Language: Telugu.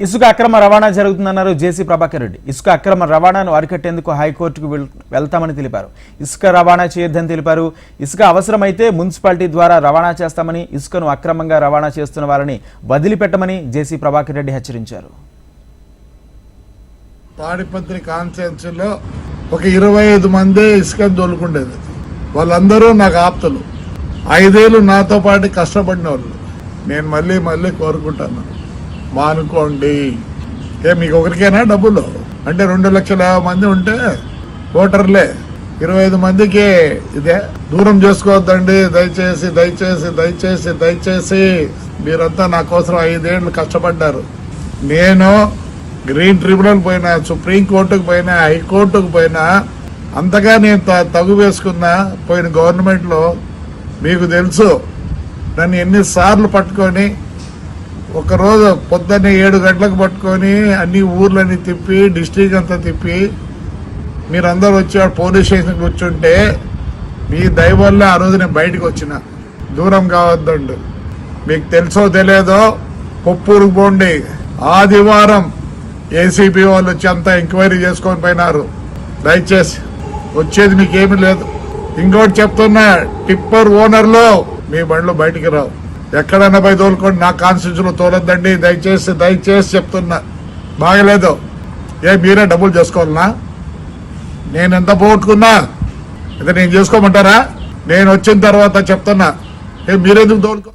ఇసుక అక్రమ రవాణా జరుగుతుందన్నారు జేసీ ప్రభాకర్ రెడ్డి. ఇసుక అక్రమ రవాణాను అరికట్టేందుకు హైకోర్టుకు వెళ్తామని తెలిపారు. ఇసుక రవాణా చేయొద్దని తెలిపారు. ఇసుక అవసరమైతే మున్సిపాలిటీ ద్వారా రవాణా చేస్తామని ఇసుకను అక్రమంగా రవాణా చేస్తున్న వారిని వదిలిపెట్టమని జేసీ ప్రభాకర్ రెడ్డి హెచ్చరించారు. తాడిపత్రి కాన్స్టిట్యున్సీలో ఒక ఇరవై ఐదు మంది ఇసుక దొలుకుండేది వాళ్ళందరూ నాకు ఆప్తులు. ఐదేళ్ళు నాతో పాటు కష్టపడిన వాళ్ళు నేను మళ్ళీ మళ్ళీ కోరుకుంటాను. మానుకోండి. ఏ మీకు ఒకరికైనా డబ్బులు? అంటే రెండు లక్షల యాభై మంది ఉంటే ఓటర్లే. ఇరవై ఐదు మందికి. ఇదే దూరం చేసుకోవద్దండి. దయచేసి దయచేసి దయచేసి దయచేసి. మీరంతా నా కోసం ఐదేళ్ళు కష్టపడ్డారు. నేను గ్రీన్ ట్రిబ్యునల్ పోయినా సుప్రీంకోర్టుకు పోయినా హైకోర్టుకు పోయినా అంతగా నేను త- తగు వేసుకున్నా పోయిన గవర్నమెంట్లో మీకు తెలుసు. నన్ను ఎన్నిసార్లు పట్టుకొని ఒకరోజు పొద్దున్నే ఏడు గంటలకు పట్టుకొని అన్ని ఊర్లన్నీ తిప్పి డిస్ట్రిక్ట్ అంతా తిప్పి మీరందరూ వచ్చి పోలీస్ స్టేషన్ కూర్చుంటే మీ దయవల్ల ఆ రోజు నేను బయటకు వచ్చిన. దూరం కావద్దండు. మీకు తెలుసో తెలియదో కొప్పూరుకు పోండి. ఆదివారం ఏసీపీ వాళ్ళు వచ్చి అంతా ఎంక్వైరీ చేసుకొని పోయినారు. దయచేసి వచ్చేది మీకేమీ లేదు. ఇంకోటి చెప్తున్నా టిప్పర్ ఓనర్లో మీ బండ్లు బయటికి రావు. ఎక్కడైనా పోయి తోలుకోండి నా కాన్స్టిట్యూన్సీలో తోలొద్దండి. దయచేసి దయచేసి చెప్తున్నా. బాగలేదు. ఏ మీరే డబ్బులు చేసుకోవాలనా? నేను ఎంత పోగొట్టుకున్నా? ఇది నేను చేసుకోమంటారా? నేను వచ్చిన తర్వాత చెప్తున్నా. ఏ మీరెందుకు తోలుకో